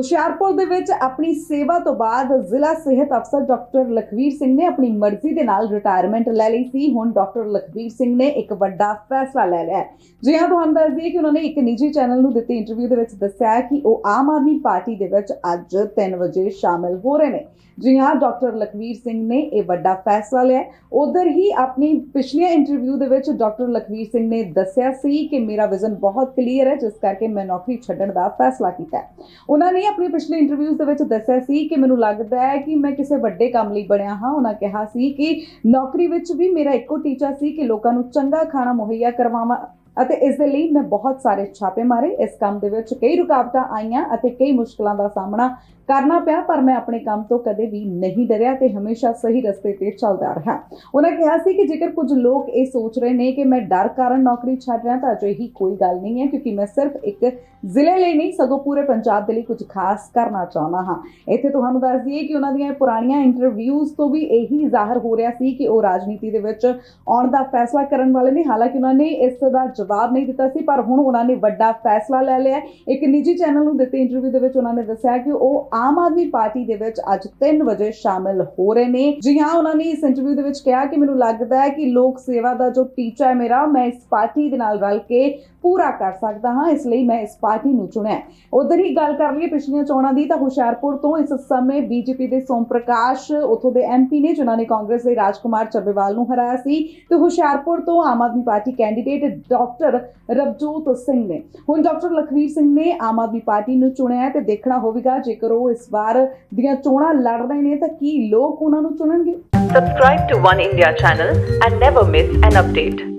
ਹੁਸ਼ਿਆਰਪੁਰ ਦੇ ਵਿੱਚ ਆਪਣੀ ਸੇਵਾ ਤੋਂ ਬਾਅਦ ਜ਼ਿਲ੍ਹਾ ਸਿਹਤ ਅਫਸਰ ਡਾਕਟਰ ਲਖਵੀਰ ਸਿੰਘ ਨੇ ਆਪਣੀ ਮਰਜ਼ੀ ਦੇ ਨਾਲ ਰਿਟਾਇਰਮੈਂਟ ਲੈ ਲਈ ਸੀ। ਹੁਣ ਡਾਕਟਰ ਲਖਵੀਰ ਸਿੰਘ ਨੇ ਇੱਕ ਵੱਡਾ ਫੈਸਲਾ ਲੈ ਲਿਆ ਜੀ ਹਾਂ, ਤੁਹਾਨੂੰ ਦੱਸ ਦਈਏ ਕਿ ਉਹਨਾਂ ਨੇ ਇੱਕ ਨਿੱਜੀ ਚੈਨਲ ਨੂੰ ਦਿੱਤੀ ਇੰਟਰਵਿਊ ਦੇ ਵਿੱਚ ਦੱਸਿਆ ਕਿ ਉਹ ਆਮ ਆਦਮੀ ਪਾਰਟੀ ਦੇ ਵਿੱਚ ਅੱਜ 3 ਵਜੇ ਸ਼ਾਮਿਲ ਹੋ ਰਹੇ ਨੇ। ਜੀ ਹਾਂ, ਡਾਕਟਰ ਲਖਵੀਰ ਸਿੰਘ ਨੇ ਇਹ ਵੱਡਾ ਫੈਸਲਾ ਲਿਆ ਉਧਰ ਹੀ ਆਪਣੀ ਪਿਛਲੀਆਂ ਇੰਟਰਵਿਊ ਦੇ ਵਿੱਚ ਡਾਕਟਰ ਲਖਵੀਰ ਸਿੰਘ ਨੇ ਦੱਸਿਆ ਸੀ ਕਿ ਮੇਰਾ ਵਿਜ਼ਨ ਬਹੁਤ ਕਲੀਅਰ ਹੈ, ਜਿਸ ਕਰਕੇ ਮੈਂ ਨੌਕਰੀ ਛੱਡਣ ਦਾ ਫੈਸਲਾ ਕੀਤਾ ਉਹਨਾਂ ਨੇ ਆਪਣੀ ਪਿਛਲੇ ਇੰਟਰਵਿਊਜ਼ ਦੇ ਵਿੱਚ ਦੱਸਿਆ ਸੀ ਕਿ ਮੈਨੂੰ ਲੱਗਦਾ ਹੈ ਕਿ ਮੈਂ ਕਿਸੇ ਵੱਡੇ ਕੰਮ ਲਈ ਬਣਿਆ ਹਾਂ। ਉਹਨਾਂ ਕਿਹਾ ਸੀ ਕਿ ਨੌਕਰੀ ਵਿੱਚ ਵੀ ਮੇਰਾ ਇੱਕੋ ਟੀਚਾ ਸੀ ਕਿ ਲੋਕਾਂ ਨੂੰ ਚੰਗਾ ਖਾਣਾ ਮੁਹੱਈਆ ਕਰਵਾਵਾਂ। ਅਤੇ ਇਸ ਦੇ ਲਈ ਮੈਂ ਬਹੁਤ ਸਾਰੇ ਛਾਪੇ ਮਾਰੇ। ਇਸ ਕੰਮ ਦੇ ਵਿੱਚ ਕਈ ਰੁਕਾਵਟਾਂ ਆਈਆਂ ਅਤੇ ਕਈ ਮੁਸ਼ਕਲਾਂ ਦਾ ਸਾਹਮਣਾ ਕਰਨਾ ਪਿਆ, ਪਰ ਮੈਂ ਆਪਣੇ ਕੰਮ ਤੋਂ ਕਦੇ ਵੀ ਨਹੀਂ ਡਰਿਆ ਤੇ ਹਮੇਸ਼ਾ ਸਹੀ ਰਸਤੇ ਤੇ ਚੱਲਦਾ ਰਿਹਾ। ਉਹਨਾਂ ਕਿਹਾ ਸੀ ਕਿ ਜੇਕਰ ਕੁਝ ਲੋਕ ਇਹ ਸੋਚ ਰਹੇ ਨੇ ਕਿ ਮੈਂ ਡਰ ਕਾਰਨ ਨੌਕਰੀ ਛੱਡ ਰਿਹਾ ਤਾਂ ਅਜਿਹੀ ਕੋਈ ਗੱਲ ਨਹੀਂ ਹੈ, ਕਿਉਂਕਿ ਮੈਂ ਸਿਰਫ ਇੱਕ ਜ਼ਿਲ੍ਹੇ ਲਈ ਨਹੀਂ, ਸਗੋਂ ਪੂਰੇ ਪੰਜਾਬ ਦੇ ਲਈ ਕੁਝ ਖਾਸ ਕਰਨਾ ਚਾਹੁੰਦਾ ਹਾਂ। ਇੱਥੇ ਤੁਹਾਨੂੰ ਦੱਸ ਦਈਏ ਕਿ ਉਹਨਾਂ ਦੀਆਂ ਪੁਰਾਣੀਆਂ ਇੰਟਰਵਿਊਜ਼ ਤੋਂ ਵੀ ਇਹੀ ਜ਼ਾਹਰ ਹੋ ਰਿਹਾ ਸੀ ਕਿ ਉਹ ਰਾਜਨੀਤੀ ਦੇ ਵਿੱਚ ਆਉਣ ਦਾ ਫੈਸਲਾ ਕਰਨ ਵਾਲੇ ਨੇ। ਹਾਲਾਂਕਿ ਉਹਨਾਂ ਨੇ ਇਸ ਦਾ ਜਵਾਬ ਨਹੀਂ ਦਿੱਤਾ ਸੀ, ਪਰ ਹੁਣ ਉਹਨਾਂ ਨੇ ਵੱਡਾ ਫੈਸਲਾ ਲੈ ਲਿਆ ਇੱਕ ਨਿੱਜੀ ਚੈਨਲ ਨੂੰ ਦਿੱਤੇ ਇੰਟਰਵਿਊ ਦੇ ਵਿੱਚ ਉਹਨਾਂ ਨੇ ਦੱਸਿਆ ਕਿ ਉਹ ਆਮ ਆਦਮੀ ਪਾਰਟੀ ਦੇ ਵਿੱਚ ਅੱਜ 3 ਵਜੇ ਸ਼ਾਮਿਲ ਹੋ ਰਹੇ ਨੇ। ਜੀ ਹਾਂ, ਉਹਨਾਂ ਨੇ ਇਸ ਇੰਟਰਵਿਊ ਦੇ ਵਿੱਚ ਕਿਹਾ ਕਿ ਮੈਨੂੰ ਲੱਗਦਾ ਹੈ ਕਿ ਲੋਕ ਸੇਵਾ ਦਾ ਜੋ ਟੀਚਾ ਹੈ ਮੇਰਾ, ਮੈਂ ਇਸ ਪਾਰਟੀ ਦੇ ਨਾਲ ਰਲ ਕੇ ਪੂਰਾ ਕਰ ਸਕਦਾ ਹਾਂ, ਇਸ ਲਈ ਮੈਂ ਇਸ ਪਾਰਟੀ ਨੂੰ ਚੁਣਿਆ ਹੈ। ਉਧਰ ਹੀ ਗੱਲ ਕਰ ਲਈਏ ਪਿਛਲੀਆਂ ਚੋਣਾਂ ਦੀ, ਤਾਂ ਹੁਸ਼ਿਆਰਪੁਰ ਤੋਂ ਇਸ ਸਮੇਂ ਬੀਜੇਪੀ ਦੇ ਸੋਮ ਪ੍ਰਕਾਸ਼ ਉਥੋਂ ਦੇ ਐਮਪੀ ਨੇ ਜਿਨ੍ਹਾਂ ਨੇ ਕਾਂਗਰਸ ਦੇ ਰਾਜਕੁਮਾਰ ਚੱਬੇਵਾਲ ਨੂੰ ਹਰਾਇਆ ਸੀ, ਤੇ ਹੁਸ਼ਿਆਰਪੁਰ ਤੋਂ Aam Aadmi party candidate doctor Ravjot Singh ਨੇ ਹੁਣ ਡਾਕਟਰ ਲਖਵੀਰ ਸਿੰਘ ਨੇ ਆਮ ਆਦਮੀ ਪਾਰਟੀ ਨੂੰ ਚੁਣਿਆ ਹੈ ਤੇ ਦੇਖਣਾ ਹੋਵੇਗਾ ਜੇਕਰ ਉਹ ਇਸ ਵਾਰ ਦੀਆਂ ਚੋਣਾਂ ਲੜ ਰਹੇ ਨੇ ਤਾਂ ਕੀ ਲੋਕ ਉਹਨਾਂ ਨੂੰ ਚੁਣਨਗੇ Subscribe to One India channel and never miss an update.